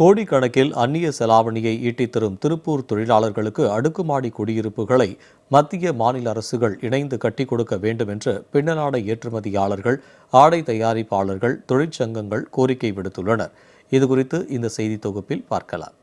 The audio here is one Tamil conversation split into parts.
கோடிக்கணக்கில் அந்நிய செலாவணியை ஈட்டித் தரும் திருப்பூர் தொழிலாளர்களுக்கு அடுக்குமாடி குடியிருப்புகளை மத்திய மாநில அரசுகள் இணைந்து கட்டிக் கொடுக்க வேண்டும் என்று பின்னலாடை ஏற்றுமதியாளர்கள் ஆடை தயாரிப்பாளர்கள் தொழிற்சங்கங்கள் கோரிக்கை விடுத்துள்ளனர். இதுகுறித்து இந்த செய்தி தொகுப்பில் பார்க்கலாம்.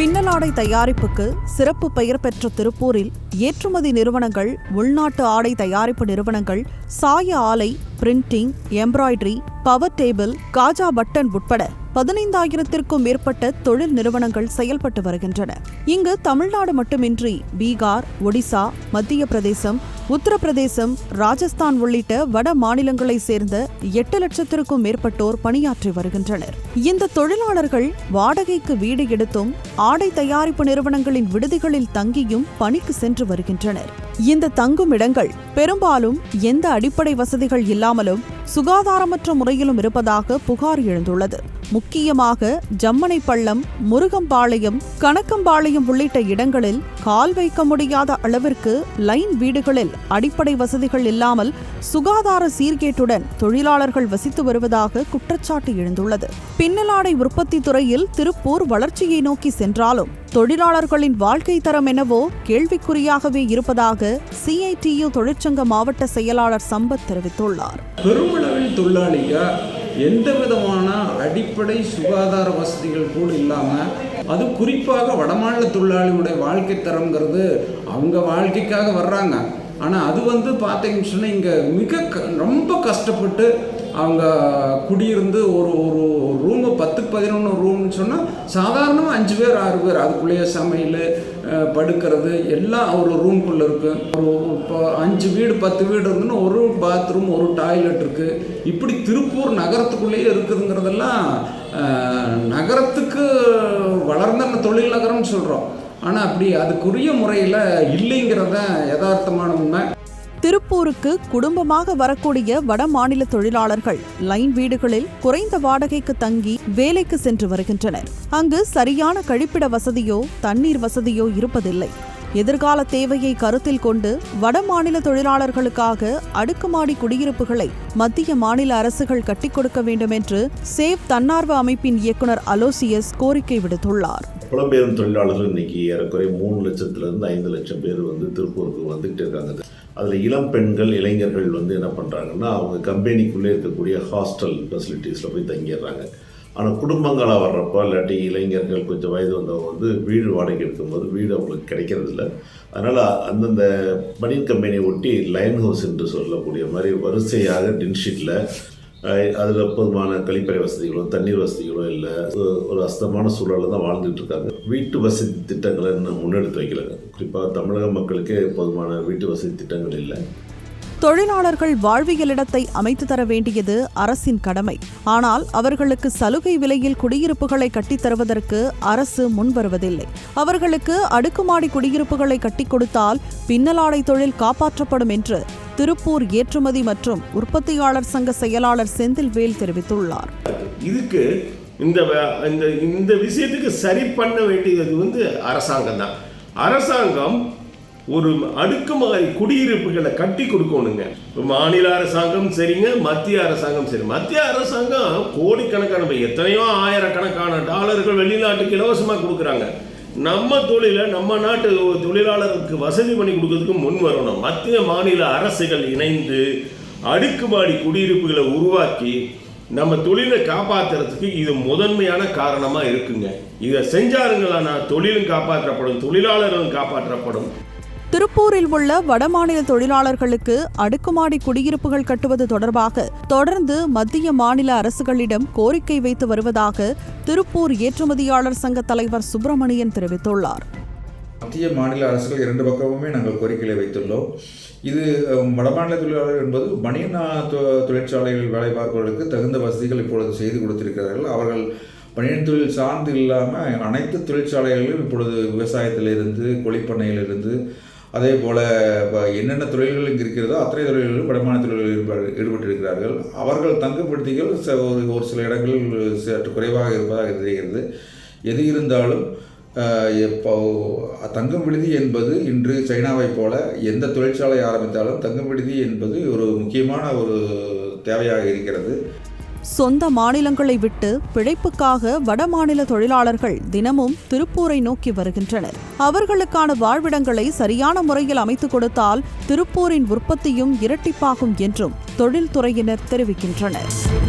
பின்னலாடை தயாரிப்புக்கு சிறப்பு பெயர் பெற்ற திருப்பூரில் ஏற்றுமதி நிறுவனங்கள் உள்நாட்டு ஆடை தயாரிப்பு நிறுவனங்கள் சாய ஆலை பிரிண்டிங் எம்ப்ராய்டரி பவர் டேபிள் காஜா பட்டன் உட்பட பதினைந்தாயிரத்திற்கும் மேற்பட்ட தொழில் நிறுவனங்கள் செயல்பட்டு வருகின்றன. இங்கு தமிழ்நாடு மட்டுமின்றி பீகார் ஒடிசா மத்திய பிரதேசம் உத்தரப்பிரதேசம் ராஜஸ்தான் உள்ளிட்ட வட மாநிலங்களை சேர்ந்த எட்டு லட்சத்திற்கும் மேற்பட்டோர் பணியாற்றி வருகின்றனர். இந்த தொழிலாளர்கள் வாடகைக்கு வீடு எடுத்தும் ஆடை தயாரிப்பு நிறுவனங்களின் விடுதிகளில் தங்கியும் பணிக்கு சென்று வருகின்றனர். இந்த தங்கும் இடங்கள் பெரும்பாலும் எந்த அடிப்படை வசதிகள் இல்லாமலும் சுகாதாரமற்ற முறையிலும் இருப்பதாக புகார் எழுந்துள்ளது. முக்கியமாக ஜம்மனை பள்ளம் முருகம்பாளையம் கணக்கம்பாளையம் உள்ளிட்ட இடங்களில் கால் வைக்க முடியாத அளவிற்கு லைன் வீடுகளில் அடிப்படை வசதிகள் இல்லாமல் சுகாதார சீர்கேட்டுடன் தொழிலாளர்கள் வசித்து வருவதாக குற்றச்சாட்டு எழுந்துள்ளது. பின்னலாடை உற்பத்தி துறையில் திருப்பூர் வளர்ச்சியை நோக்கி சென்றாலும் தொழிலாளர்களின் வாழ்க்கை தரம் என்னவோ கேள்விக்குறியாகவே இருப்பதாக சிஐடியு தொழிற்சங்க மாவட்ட செயலாளர் சம்பத் தெரிவித்துள்ளார். பெருமளவில் தொழிலாளிகள் எந்த விதமான அடிப்படை சுகாதார வசதிகள் கூட இல்லாமல் அது குறிப்பாக வடமாநில தொழிலாளியுடைய வாழ்க்கை தரம்ங்கிறது அவங்க வாழ்க்கைக்காக வர்றாங்க. ஆனால் அது வந்து பார்த்தீங்கன்னு சொன்னால் இங்கே மிக க ரொம்ப கஷ்டப்பட்டு அவங்க குடியிருந்து ஒரு ஒரு ரூமு பத்துக்கு பதினொன்று ரூம்னு சொன்னால் சாதாரணமாக அஞ்சு பேர் ஆறு பேர் அதுக்குள்ளேயே சமையல் படுக்கிறது எல்லாம் ஒரு ரூம்குள்ளே இருக்குது ஒரு இப்போ அஞ்சு வீடு பத்து வீடு இருந்துன்னு ஒரு பாத்ரூம் ஒரு டாய்லெட் இருக்குது இப்படி திருப்பூர் நகரத்துக்குள்ளேயே இருக்குதுங்கிறதெல்லாம் நகரத்துக்கு வளர்ந்த தொழில் நகரம்னு சொல்கிறோம் ஆனால் அப்படி அதுக்குரிய முறையில் இல்லைங்கிறத யதார்த்தமான உண்மை. திருப்பூருக்கு குடும்பமாக வரக்கூடிய வட மாநில தொழிலாளர்கள் லைன் வீடுகளில் குறைந்த வாடகைக்கு தங்கி வேலைக்கு சென்று வருகின்றனர். அங்கு சரியான கழிப்பிட வசதியோ தண்ணீர் வசதியோ இருப்பதில்லை. எதிர்கால தேவையை கருத்தில் கொண்டு வட மாநில தொழிலாளர்களுக்காக அடுக்குமாடி குடியிருப்புகளை மத்திய மாநில அரசுகள் கட்டிக் கொடுக்க வேண்டும் என்று சேவ் தன்னார்வ அமைப்பின் இயக்குனர் அலோசியஸ் கோரிக்கை விடுத்துள்ளார். புலம்பெயரும் தொழிலாளர்கள் இன்னைக்கு ஏறக்குறைய மூணு லட்சத்திலிருந்து ஐந்து லட்சம் பேர் வந்து திருப்பூருக்கு வந்துகிட்டு இருக்காங்க. அதில் இளம் பெண்கள் இளைஞர்கள் வந்து என்ன பண்ணுறாங்கன்னா அவங்க கம்பெனிக்குள்ளே இருக்கக்கூடிய ஹாஸ்டல் ஃபெசிலிட்டிஸில் போய் தங்கிடுறாங்க. ஆனால் குடும்பங்களாக வர்றப்போ இல்லாட்டி இளைஞர்கள் கொஞ்சம் வயது வந்தவங்க வந்து வீடு வாடகை எடுக்கும்போது வீடு அவங்களுக்கு கிடைக்கிறதில்ல. அதனால் அந்தந்த பனியன் கம்பெனியை ஒட்டி லைன் ஹவுஸ் என்று சொல்லக்கூடிய மாதிரி வரிசையாக டின்ஷீட்டில் அதில் போதுமான கழிப்பறை வசதிகளோ தண்ணீர் வசதிகளோ இல்லை. ஒரு அஸ்தமான சூழலில் தான் வாழ்ந்துட்டு இருக்காங்க. வீட்டு வசதி திட்டங்களை இன்னும் முன்னெடுத்து வைக்கலைங்க குறிப்பாக தமிழக மக்களுக்கே போதுமான வீட்டு வசதி திட்டங்கள் இல்லை. தொழிலாளர்கள் வாழ்வியலிடத்தை அமைத்து தர வேண்டியது அரசின் கடமை. ஆனால் அவர்களுக்கு சலுகை விலையில் குடியிருப்புகளை கட்டித் தருவதற்கு அரசு முன்வருவதில்லை. அவர்களுக்கு அடுக்குமாடி குடியிருப்புகளை கட்டிக் கொடுத்தால் பின்னலாடை தொழில் காப்பாற்றப்படும் என்று திருப்பூர் ஏற்றுமதி மற்றும் உற்பத்தியாளர் சங்க செயலாளர் செந்தில்வேல் தெரிவித்துள்ளார். இதுக்கு இந்த இந்த விஷயத்துக்கு சரி பண்ண வேண்டியது வந்து அரசாங்கம் தான். அரசாங்கம் ஒரு அடுக்குமாடி குடியிருப்புகளை கட்டி கொடுக்கணுங்க. மாநில அரசாங்கம் சரிங்க மத்திய அரசாங்கம் சரி. மத்திய அரசாங்கம் கோடிக்கணக்கான எத்தனையோ ஆயிரக்கணக்கான டாலர்கள் வெளிநாட்டுக்கு இலவசமாக கொடுக்குறாங்க. நம்ம தொழிலை நம்ம நாட்டு தொழிலாளருக்கு வசதி பண்ணி கொடுக்கறதுக்கு முன் வரணும். மத்திய மாநில அரசுகள் இணைந்து அடுக்குமாடி குடியிருப்புகளை உருவாக்கி நம்ம தொழிலை காப்பாற்றுறதுக்கு இது முதன்மையான காரணமாக இருக்குங்க. இதை செஞ்சாருங்களானா தொழிலும் காப்பாற்றப்படும் தொழிலாளர்களும் காப்பாற்றப்படும். திருப்பூரில் உள்ள வடமாநில தொழிலாளர்களுக்கு அடுக்குமாடி குடியிருப்புகள் கட்டுவது தொடர்பாக தொடர்ந்து மத்திய மாநில அரசுகளிடம் கோரிக்கை வைத்து வருவதாக திருப்பூர் ஏற்றுமதியாளர் சங்க தலைவர் சுப்பிரமணியன் தெரிவித்துள்ளார். மத்திய மாநில அரசுகள் இரண்டு பக்கமுமே நாங்கள் கோரிக்கைகளை வைத்துள்ளோம். இது வடமாநில தொழிலாளர்கள் என்பது பனியனா தொழிற்சாலைகளில் வேலை பார்ப்பவர்களுக்கு தகுந்த வசதிகள் இப்பொழுது செய்து கொடுத்திருக்கிறார்கள். அவர்கள் பனியன் தொழில் சார்ந்து இல்லாமல் அனைத்து தொழிற்சாலைகளிலும் இப்பொழுது விவசாயத்திலிருந்து கொழிப்பண்ணையிலிருந்து அதே போல் என்னென்ன தொழில்கள் இங்கே இருக்கிறதோ அத்தனை தொழில்களிலும் வடமான தொழில்களில் ஈடுபட்டிருக்கிறார்கள். அவர்கள் தங்குப்படுத்திகள் ச- ஒரு ஒரு சில இடங்களில் சற்று குறைவாக இருப்பதாக தெரிகிறது. எது இருந்தாலும் எப்போ இப்போ தங்கும் விடுதி என்பது இன்று சைனாவைப் போல எந்த தொழிற்சாலை ஆரம்பித்தாலும் தங்கும் விடுதி என்பது ஒரு முக்கியமான ஒரு தேவையாக இருக்கிறது. சொந்த மாநிலங்களை விட்டு பிழைப்புக்காக வடமாநில தொழிலாளர்கள் தினமும் திருப்பூரை நோக்கி வருகின்றனர். அவர்களுக்கான வாழ்விடங்களை சரியான முறையில் அமைத்துக் கொடுத்தால் திருப்பூரின் உற்பத்தியும் இரட்டிப்பாகும் என்றும் தொழில்துறையினர் தெரிவிக்கின்றனர்.